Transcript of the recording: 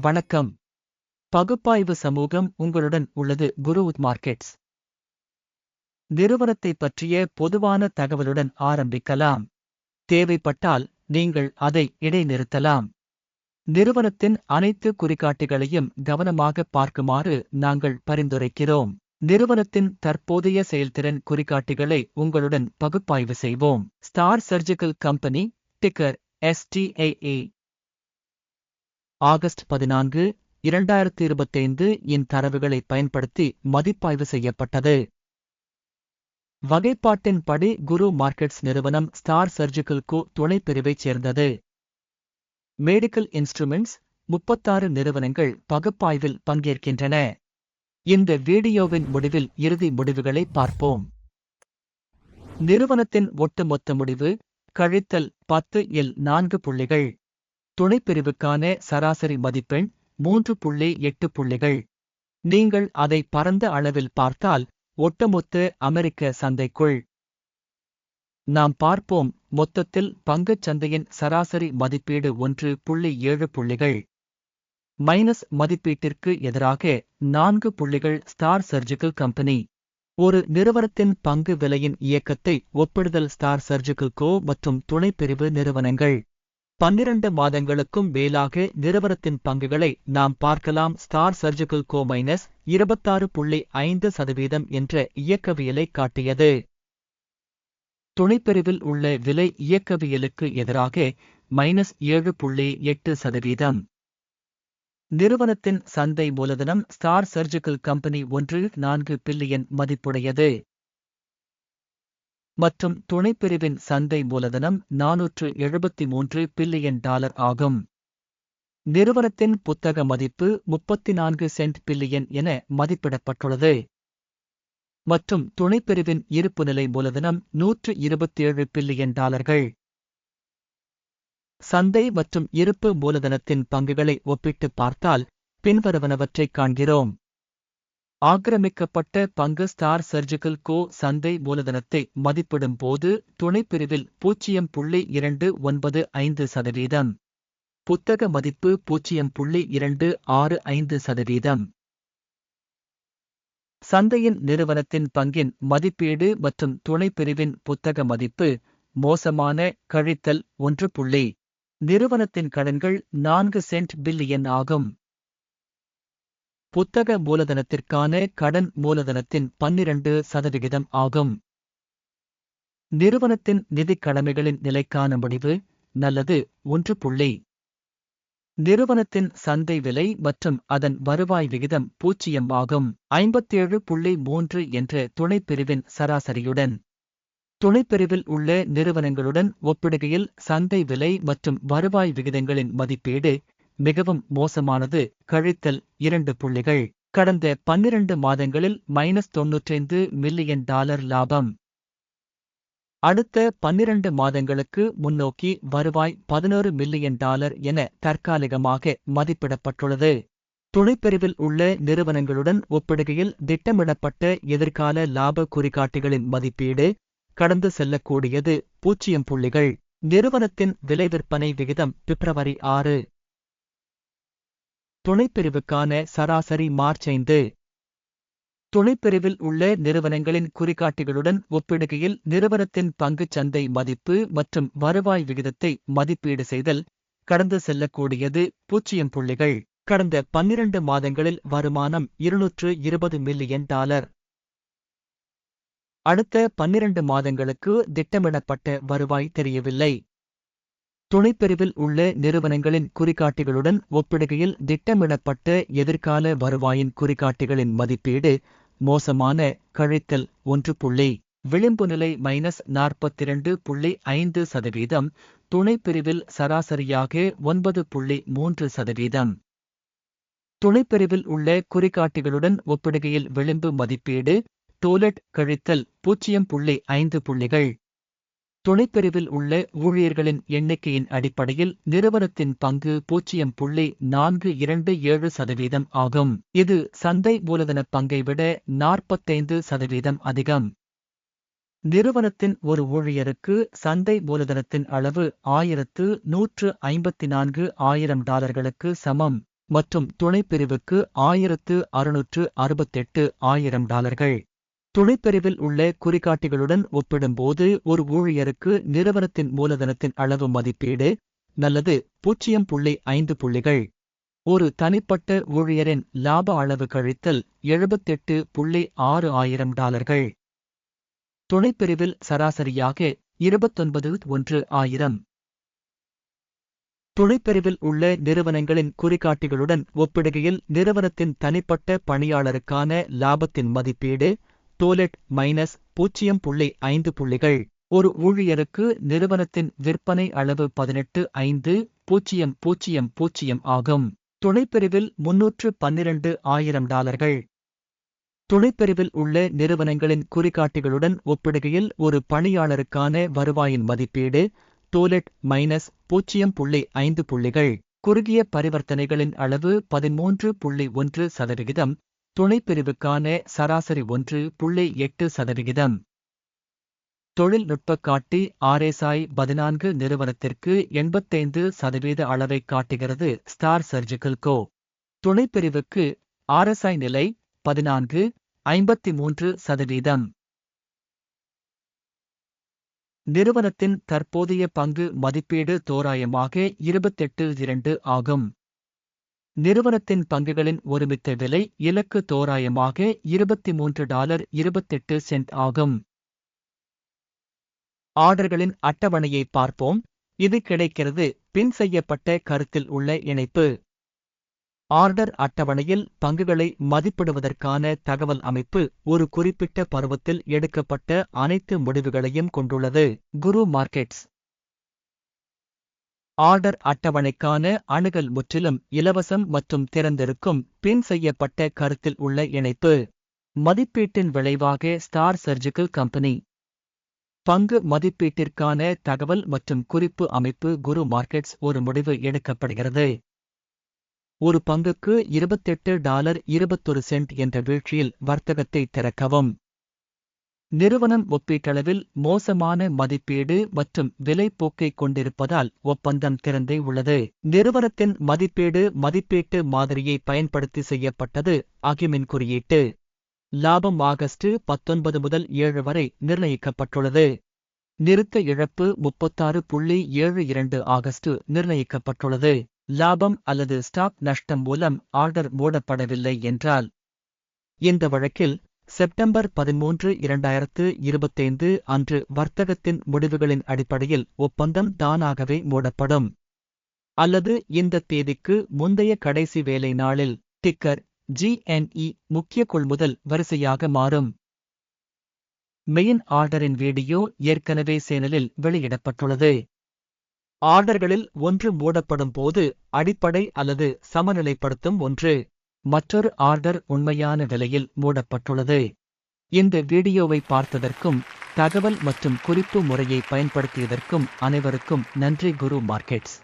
வணக்கம். பகுப்பாய்வு சமூகம் உங்களுடன் உள்ளது குருவுத் மார்க்கெட்ஸ். நிறுவனத்தை பற்றிய பொதுவான தகவலுடன் ஆரம்பிக்கலாம். தேவைப்பட்டால் நீங்கள் அதை இடைநிறுத்தலாம். நிறுவனத்தின் அனைத்து குறிகாட்டிகளையும் கவனமாக பார்க்குமாறு நாங்கள் பரிந்துரைக்கிறோம். நிறுவனத்தின் தற்போதைய செயல்திறன் குறிகாட்டிகளை உங்களுடன் பகுப்பாய்வு செய்வோம். Star Surgical company ticker STAA August பதினான்கு இரண்டாயிரத்தி இருபத்தைந்து இன் தரவுகளை பயன்படுத்தி மதிப்பாய்வு செய்யப்பட்டது. வகைப்பாட்டின்படி குரு மார்க்கெட்ஸ் நிறுவனம் ஸ்டார் சர்ஜிக்கல் கோ துணைப்பிரிவைச் சேர்ந்தது. மெடிக்கல் இன்ஸ்ட்ருமெண்ட்ஸ் முப்பத்தாறு நிறுவனங்கள் பகுப்பாய்வில் பங்கேற்கின்றன. இந்த வீடியோவின் முடிவில் இறுதி முடிவுகளை பார்ப்போம். நிறுவனத்தின் ஒட்டுமொத்த முடிவு கழித்தல் பத்து இல் நான்கு புள்ளிகள். துணைப்பிரிவுக்கான சராசரி மதிப்பெண் மூன்று புள்ளி எட்டு புள்ளிகள். நீங்கள் அதை பரந்த அளவில் பார்த்தால் ஒட்டுமொத்த அமெரிக்க சந்தைக்குள். நாம் பார்ப்போம் மொத்தத்தில் பங்குச் சந்தையின் சராசரி மதிப்பீடு ஒன்று புள்ளி ஏழு புள்ளிகள். மைனஸ் மதிப்பீட்டிற்கு எதிராக நான்கு புள்ளிகள் ஸ்டார் சர்ஜிக்கல் கம்பெனி. ஒரு நிறுவனத்தின் பங்கு விலையின் இயக்கத்தை ஒப்பிடுதல் ஸ்டார் சர்ஜிக்கல் கோ மற்றும் துணைப்பிரிவு நிறுவனங்கள். பன்னிரண்டு மாதங்களுக்கும் மேலாக நிறுவனத்தின் பங்குகளை நாம் பார்க்கலாம். ஸ்டார் சர்ஜிக்கல் கோ மைனஸ் இருபத்தாறு புள்ளி ஐந்து சதவீதம் என்ற இயக்கவியலை காட்டியது. துணைப்பிரிவில் உள்ள விலை இயக்கவியலுக்கு எதிராக மைனஸ் ஏழு புள்ளி எட்டு சதவீதம். நிறுவனத்தின் சந்தை மூலதனம் ஸ்டார் சர்ஜிக்கல் கம்பெனி ஒன்று நான்கு பில்லியன் மதிப்புடையது. மற்றும் துணைப்பிரிவின் சந்தை மூலதனம் நானூற்று எழுபத்தி மூன்று பில்லியன் டாலர் ஆகும். நிறுவனத்தின் புத்தக மதிப்பு முப்பத்தி நான்கு சென்ட் பில்லியன் என மதிப்பிடப்பட்டுள்ளது. மற்றும் துணைப்பிரிவின் இருப்புநிலை மூலதனம் நூற்று இருபத்தேழு பில்லியன் டாலர்கள். சந்தை மற்றும் இருப்பு மூலதனத்தின் பங்குகளை ஒப்பிட்டு பார்த்தால் பின்வருவனவற்றைக் காண்கிறோம். ஆக்கிரமிக்கப்பட்ட பங்கு ஸ்டார் சர்ஜிக்கல் கோ சந்தை மூலதனத்தை மதிப்பிடும் போது துணைப்பிரிவில் பூஜ்ஜியம் புள்ளி இரண்டு ஒன்பது ஐந்து சதவீதம். புத்தக மதிப்பு பூஜ்ஜியம் புள்ளி இரண்டு ஆறு ஐந்து சதவீதம். சந்தையின் நிறுவனத்தின் பங்கின் மதிப்பீடு மற்றும் துணைப்பிரிவின் புத்தக மதிப்பு மோசமான கழித்தல் ஒன்று புள்ளி. நிறுவனத்தின் கடன்கள் நான்கு சென்ட் பில்லியன் ஆகும். புத்தக மூலதனத்திற்கான கடன் மூலதனத்தின் பன்னிரண்டு சதவிகிதம் ஆகும். நிறுவனத்தின் நிதிக் கடமைகளின் நிலைக்கான முடிவு நல்லது ஒன்று புள்ளி. நிறுவனத்தின் சந்தை விலை மற்றும் அதன் வருவாய் விகிதம் பூஜ்ஜியம் ஆகும். ஐம்பத்தேழு புள்ளி மூன்று என்ற துணைப்பிரிவின் சராசரியுடன். துணைப்பிரிவில் உள்ள நிறுவனங்களுடன் ஒப்பிடுகையில் சந்தை விலை மற்றும் வருவாய் விகிதங்களின் மதிப்பீடு மிகவும் மோசமானது. கழித்தல் இரண்டு புள்ளிகள். கடந்த பன்னிரண்டு மாதங்களில் மைனஸ் தொன்னூற்றைந்து மில்லியன் டாலர் லாபம். அடுத்த பன்னிரண்டு மாதங்களுக்கு முன்னோக்கி வருவாய் பதினோரு மில்லியன் டாலர் என தற்காலிகமாக மதிப்பிடப்பட்டுள்ளது. துணைப்பிரிவில் உள்ள நிறுவனங்களுடன் ஒப்பிடுகையில் திட்டமிடப்பட்ட எதிர்கால லாப குறிகாட்டிகளின் மதிப்பீடு கடந்து செல்லக்கூடியது பூஜ்ஜியம் புள்ளிகள். நிறுவனத்தின் விலை விற்பனை விகிதம் பிப்ரவரி ஆறு. துணைப்பிரிவுக்கான சராசரி மார்ச் ஐந்து. துணைப்பிரிவில் உள்ள நிறுவனங்களின் குறிகாட்டிகளுடன் ஒப்பிடுகையில் நிறுவனத்தின் பங்குச் சந்தை மதிப்பு மற்றும் வருவாய் விகிதத்தை மதிப்பீடு செய்தல் கடந்து செல்லக்கூடியது பூஜ்ஜியம் புள்ளிகள். கடந்த பன்னிரண்டு மாதங்களில் வருமானம் இருநூற்று இருபது மில்லியன் டாலர். அடுத்த பன்னிரண்டு மாதங்களுக்கு திட்டமிடப்பட்ட வருவாய் தெரியவில்லை. துணைப்பிரிவில் உள்ள நிறுவனங்களின் குறிகாட்டிகளுடன் ஒப்பிடுகையில் திட்டமிடப்பட்ட எதிர்கால வருவாயின் குறிகாட்டிகளின் மதிப்பீடு மோசமான கழித்தல் ஒன்று புள்ளி விளிம்பு நிலை மைனஸ் நாற்பத்திரண்டு புள்ளி ஐந்து சதவீதம் துணைப்பிரிவில் சராசரியாக ஒன்பது புள்ளி மூன்று சதவீதம். துணைப்பிரிவில் உள்ள குறிகாட்டிகளுடன் ஒப்பிடுகையில் விளிம்பு மதிப்பீடு டோலட் கழித்தல் பூஜ்ஜியம் புள்ளி ஐந்து புள்ளிகள். துணைப்பிரிவில் உள்ள ஊழியர்களின் எண்ணிக்கையின் அடிப்படையில் நிறுவனத்தின் பங்கு பூஜ்ஜியம் புள்ளி நான்கு இரண்டு ஏழு சதவீதம் ஆகும். இது சந்தை மூலதன பங்கை விட நாற்பத்தைந்து சதவீதம் அதிகம். நிறுவனத்தின் ஒரு ஊழியருக்கு சந்தை மூலதனத்தின் அளவு ஆயிரத்து நூற்று ஐம்பத்தி நான்கு ஆயிரம் டாலர்களுக்கு சமம் மற்றும் துணைப்பிரிவுக்கு ஆயிரத்து அறுநூற்று அறுபத்தெட்டு ஆயிரம் டாலர்கள். துணைப்பிரிவில் உள்ள குறிகாட்டிகளுடன் ஒப்பிடும்போது ஒரு ஊழியருக்கு நிறுவனத்தின் மூலதனத்தின் அளவு மதிப்பீடு நல்லது பூஜ்ஜியம் புள்ளி ஐந்து புள்ளிகள். ஒரு தனிப்பட்ட ஊழியரின் லாப அளவு கழித்தல் எழுபத்தெட்டு புள்ளி ஆறு ஆயிரம் டாலர்கள். துணைப்பிரிவில் சராசரியாக இருபத்தொன்பது ஒன்று ஆயிரம். துணைப்பிரிவில் உள்ள நிறுவனங்களின் குறிகாட்டிகளுடன் ஒப்பிடுகையில் நிறுவனத்தின் தனிப்பட்ட பணியாளருக்கான லாபத்தின் மதிப்பீடு டோலெட் மைனஸ் பூஜ்ஜியம் புள்ளி ஐந்து புள்ளிகள். ஒரு ஊழியருக்கு நிறுவனத்தின் விற்பனை அளவு பதினெட்டு ஐந்து பூஜ்ஜியம் பூஜ்ஜியம் பூஜ்ஜியம் ஆகும். துணைப்பிரிவில் முன்னூற்று பன்னிரண்டு ஆயிரம் டாலர்கள். துணைப்பிரிவில் உள்ள நிறுவனங்களின் குறிகாட்டிகளுடன் ஒப்பிடுகையில் ஒரு பணியாளருக்கான வருவாயின் மதிப்பீடு டோலெட் மைனஸ் பூஜ்ஜியம் புள்ளி ஐந்து புள்ளிகள். குறுகிய பரிவர்த்தனைகளின் அளவு பதிமூன்று புள்ளி ஒன்று சதவிகிதம். துணைப்பிரிவுக்கான சராசரி ஒன்று புள்ளி எட்டு சதவிகிதம். தொழில்நுட்ப காட்டி ஆர்எஸ்ஐ பதினான்கு நிறுவனத்திற்கு எண்பத்தைந்து சதவீத அளவை காட்டுகிறது ஸ்டார் சர்ஜிக்கல் கோ. துணைப்பிரிவுக்கு ஆர்எஸ்ஐ நிலை பதினான்கு ஐம்பத்தி மூன்று சதவீதம். நிறுவனத்தின் தற்போதைய பங்கு மதிப்பீடு தோராயமாக இருபத்தெட்டு இரண்டு ஆகும். நிறுவனத்தின் பங்குகளின் ஒருமித்த விலை இலக்கு தோராயமாக இருபத்தி மூன்று டாலர் இருபத்தெட்டு சென்ட் ஆகும். ஆர்டர்களின் அட்டவணையை பார்ப்போம். இது கிடைக்கிறது. பின் செய்யப்பட்ட கருத்தில் உள்ள இணைப்பு. ஆர்டர் அட்டவணையில் பங்குகளை மதிப்பிடுவதற்கான தகவல் அமைப்பு ஒரு குறிப்பிட்ட பருவத்தில் எடுக்கப்பட்ட அனைத்து முடிவுகளையும் கொண்டுள்ளது. குரு மார்க்கெட்ஸ். ஆர்டர் அட்டவணைக்கான அணுகல் முற்றிலும் இலவசம் மற்றும் திறந்திருக்கும் பின் செய்யப்பட்ட கருத்தில் உள்ள இணைப்பு. மதிப்பீட்டின் விளைவாக ஸ்டார் சர்ஜிக்கல் கம்பெனி பங்கு மதிப்பீட்டிற்கான தகவல் மற்றும் குறிப்பு அமைப்பு குரு மார்க்கெட்ஸ் ஒரு முடிவு எடுக்கப்படுகிறது. ஒரு பங்குக்கு இருபத்தெட்டு டாலர் இருபத்தொரு சென்ட் என்ற வீழ்ச்சியில் வர்த்தகத்தை திறக்கவும். நிறுவனம் ஒப்பீட்டளவில் மோசமான மதிப்பீடு மற்றும் விலைப்போக்கை கொண்டிருப்பதால் ஒப்பந்தம் திறந்தே உள்ளது. நிறுவனத்தின் மதிப்பீடு மதிப்பீட்டு மாதிரியை பயன்படுத்தி செய்யப்பட்டது அகிமின் குறியீட்டு. லாபம் ஆகஸ்ட் பத்தொன்பது முதல் ஏழு வரை நிர்ணயிக்கப்பட்டுள்ளது. நிறுத்த இழப்பு முப்பத்தாறு புள்ளி ஏழு இரண்டு ஆகஸ்ட் நிர்ணயிக்கப்பட்டுள்ளது. லாபம் அல்லது ஸ்டாக் நஷ்டம் மூலம் ஆர்டர் மூடப்படவில்லை என்றால் இந்த வழக்கில் செப்டம்பர் பதிமூன்று இரண்டாயிரத்து இருபத்தைந்து அன்று வர்த்தகத்தின் முடிவுகளின் அடிப்படையில் ஒப்பந்தம் தானாகவே மூடப்படும். அல்லது இந்த தேதிக்கு முந்தைய கடைசி வேலை நாளில் டிக்கர் ஜிஎன்இ முக்கிய கொள்முதல் வரிசையாக மாறும். மெயின் ஆர்டரின் வீடியோ ஏற்கனவே சேனலில் வெளியிடப்பட்டுள்ளது. ஆர்டர்களில் ஒன்று மூடப்படும் போது அடிப்படை அல்லது சமநிலைப்படுத்தும் ஒன்று. மற்றொரு ஆர்டர் உண்மையான விலையில் மூடப்பட்டுள்ளது. இந்த வீடியோவை பார்த்ததற்கும் தகவல் மற்றும் குறிப்பு முறையை பயன்படுத்தியதற்கும் அனைவருக்கும் நன்றி குரு மார்க்கெட்ஸ்.